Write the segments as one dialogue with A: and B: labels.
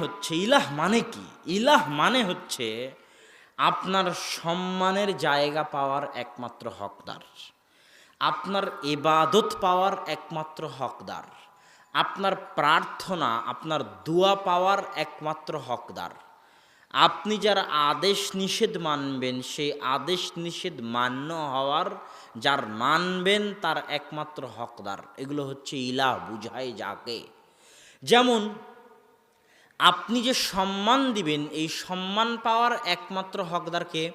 A: হচ্ছে ইলাহ মানে কি? ইলাহ মানে হচ্ছে আপনার সম্মানের জায়গা পাওয়ার একমাত্র হকদার। আপনার এবাদত পাওয়ার একমাত্র হকদার। আপনার প্রার্থনা, আপনার দোয়া পাওয়ার একমাত্র হকদার। আপনি যার আদেশ নিষেধ মানবেন, সেই আদেশ নিষেধ মান্য হওয়ার যার মানবেন, তার একমাত্র হকদার। এগুলো হচ্ছে ইলাহ, বুঝায় যাকে। যেমন আপনি যে সম্মান দিবেন, এই সম্মান পাওয়ার একমাত্র হকদারকে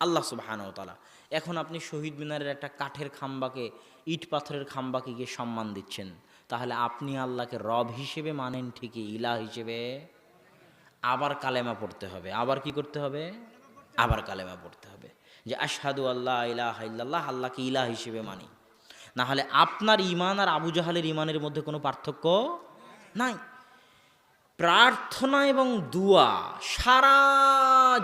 A: আল্লাহ সুবাহানতালা এখন আপনি শহীদ মিনারের একটা কাঠের খাম্বাকে, ইট পাথরের খাম্বাকে গিয়ে সম্মান দিচ্ছেন। তাহলে আপনি আল্লাহকে রব হিসেবে মানেন ঠিকই ইলা হিসেবে। আবার কালেমা পড়তে হবে। আবার কি করতে হবে? আবার কালেমা পড়তে হবে। যে আশহাদু আল্লাহ ইলাহ ইল্লাল্লাহ, আল্লাহকে ইলা হিসেবে মানি। না হলে আপনার ইমান আর আবু জাহালের ইমানের মধ্যে কোনো পার্থক্য নাই। প্রার্থনা এবং দোয়া সারা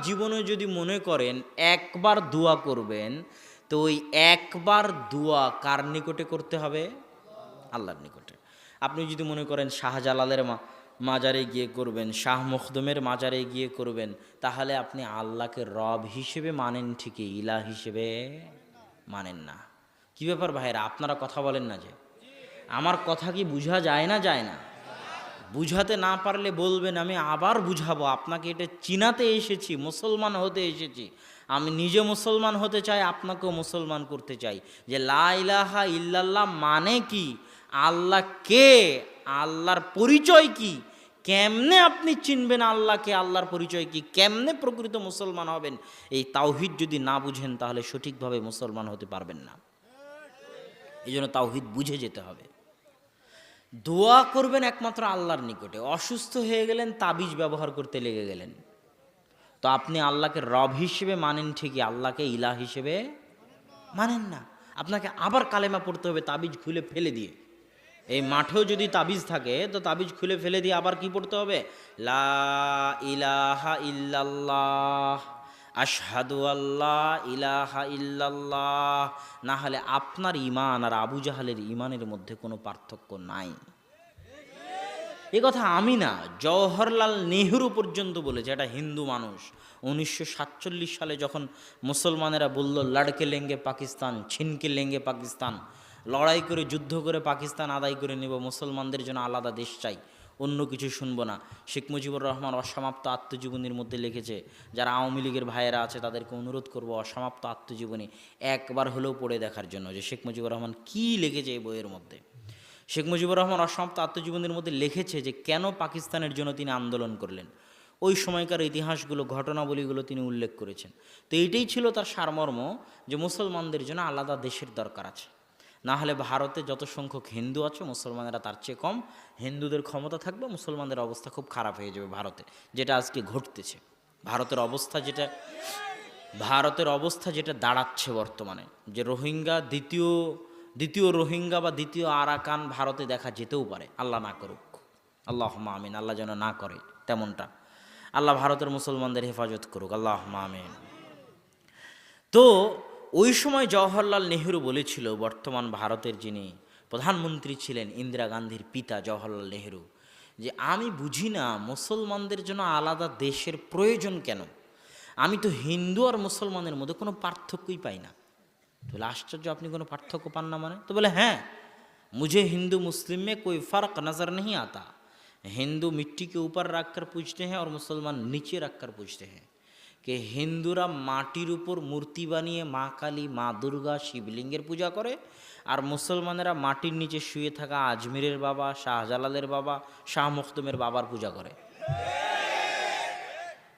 A: জীবনে যদি মনে করেন একবার দোয়া করবেন, তো ওই একবার দোয়া কার নিকটে করতে হবে? আল্লাহর নিকটে। আপনি যদি মনে করেন শাহজালালের মা মাজারে গিয়ে করবেন, শাহ মখদুমের মাজারে গিয়ে করবেন, তাহলে আপনি আল্লাহকে রব হিসেবে মানেন ঠিকই ইলা হিসেবে মানেন না। কি ব্যাপার ভাইরা আপনারা কথা বলেন না যে? আমার কথা কি বোঝা যায় না যায় না? বুঝাতে না পারলে বলবেন, আমি আবার বুঝাবো। আপনাকে এটা চিনাতে এসেছি, মুসলমান হতে এসেছি। আমি নিজে মুসলমান হতে চাই, আপনাকেও মুসলমান করতে চাই। যে লা ইলাহা ইল্লাল্লাহ মানে কি? আল্লাহ কে? আল্লাহর পরিচয় কি? কেমনে আপনি চিনবেন আল্লাহকে? আল্লাহর পরিচয় কি? কেমনে প্রকৃত মুসলমান হবেন? এই তাওহিদ যদি না বুঝেন, তাহলে সঠিকভাবে মুসলমান হতে পারবেন না। এই জন্য তাওহিদ বুঝে যেতে হবে। দোয়া করবেন একমাত্র আল্লাহর নিকটে। অসুস্থ হয়ে গেলেন, তাবিজ ব্যবহার করতে লেগে গেলেন। তো আপনি আল্লাহকে রব হিসেবে মানেন ঠিকই, আল্লাহকে ইলা হিসেবে মানেন না। আপনাকে আবার কালেমা পড়তে হবে, তাবিজ খুলে ফেলে দিয়ে। এই মাঠেও যদি তাবিজ থাকে, তো তাবিজ খুলে ফেলে দিয়ে আবার কি পড়তে হবে? লা ইলাহা ইল্লাল্লাহ। আশহাদু আল্লাহ ইলাহা ইল্লাল্লাহ। না হলে আপনার ইমান আর আবু জাহালের ইমানের মধ্যে কোনো পার্থক্য নাই। এ কথা আমি না জওহরলাল নেহরু পর্যন্ত বলেছে, এটা হিন্দু মানুষ। উনিশশো সাতচল্লিশ সালে যখন মুসলমানেরা বলল, লড়কে লেঙ্গে পাকিস্তান, ছিনকে লেঙ্গে পাকিস্তান, লড়াই করে, যুদ্ধ করে পাকিস্তান আদায় করে নেব, মুসলমানদের জন্য আলাদা দেশ চাই। অন্য কিছু শুনব না। শেখ মুজিবুর রহমান অসমাপ্ত আত্মজীবনীর মধ্যে লিখেছে, যারা আওয়ামী লীগের ভাইয়েরা আছে, তাদেরকে অনুরোধ করব অসমাপ্ত আত্মজীবনী একবার হলেও পড়ে দেখার জন্য। যে শেখ মুজিবুর রহমান কী লিখেছে এই বইয়ের মধ্যে? শেখ মুজিবুর রহমান অসমাপ্ত আত্মজীবনীর মধ্যে লিখেছে যে, কেন পাকিস্তানের জন্য তিনি আন্দোলন করলেন? ওই সময়কার ইতিহাসগুলো, ঘটনাবলীগুলো তিনি উল্লেখ করেছেন। তো এইটাই ছিল তার সারমর্ম যে, মুসলমানদের জন্য আলাদা দেশের দরকার আছে। না হলে ভারতে যত সংখ্যক হিন্দু আছে, মুসলমানেরা তার চেয়ে কম। হিন্দুদের ক্ষমতা থাকবে, মুসলমানদের অবস্থা খুব খারাপ হয়ে যাবে ভারতে, যেটা আজকে ঘটতেছে। ভারতের অবস্থা যেটা, ভারতের অবস্থা যেটা দাঁড়াচ্ছে বর্তমানে, যে রোহিঙ্গা দ্বিতীয় দ্বিতীয় রোহিঙ্গা বা দ্বিতীয় আরাকান ভারতে দেখা যেতেও পারে। আল্লাহ না করুক। আল্লাহ আমিন। আল্লাহ যেন না করে তেমনটা। আল্লাহ ভারতের মুসলমানদের হেফাজত করুক। আল্লাহ আমিন। তো ওই সময় জওহরলাল নেহরু বলেছিল বর্তমান ভারতের যিনি প্রধানমন্ত্রী ছিলেন ইন্দিরা গান্ধীর পিতা জওহরলাল নেহরু যে আমি বুঝি না মুসলমানদের জন্য আলাদা দেশের প্রয়োজন কেন আমি তো হিন্দু আর মুসলমানের মধ্যে কোনো পার্থক্যই পাই না তো বলে আশ্চর্য আপনি কোনো পার্থক্য পান না মানে তো বলে হ্যাঁ मुझे हिंदू मुस्लिम में कोई फ़र्क नज़र नहीं आता हिंदू मिट्टी के ऊपर रख कर पूछते हैं और मुसलमान नीचे रख कर पूछते हैं कि হিন্দুরা মাটির উপর মূর্তি বানিয়ে মা কালী, মা দুর্গা, শিবলিঙ্গের পূজা করে, আর মুসলমানেরা মাটির নিচে শুয়ে থাকা আজমিরের বাবা, শাহজালালের বাবা, শাহ মুখদুমের বাবার পূজা করে।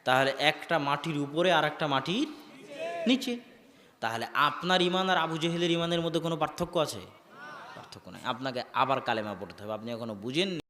A: তাহলে একটা মাটির উপরে আর একটা মাটির নিচে। তাহলে আপনার ইমান আর আবু জেহেলের ইমানের মধ্যে কোনো পার্থক্য আছে? পার্থক্য নাই। আপনাকে আবার কালেমা পড়তে হবে। আপনি এখনও বুঝেন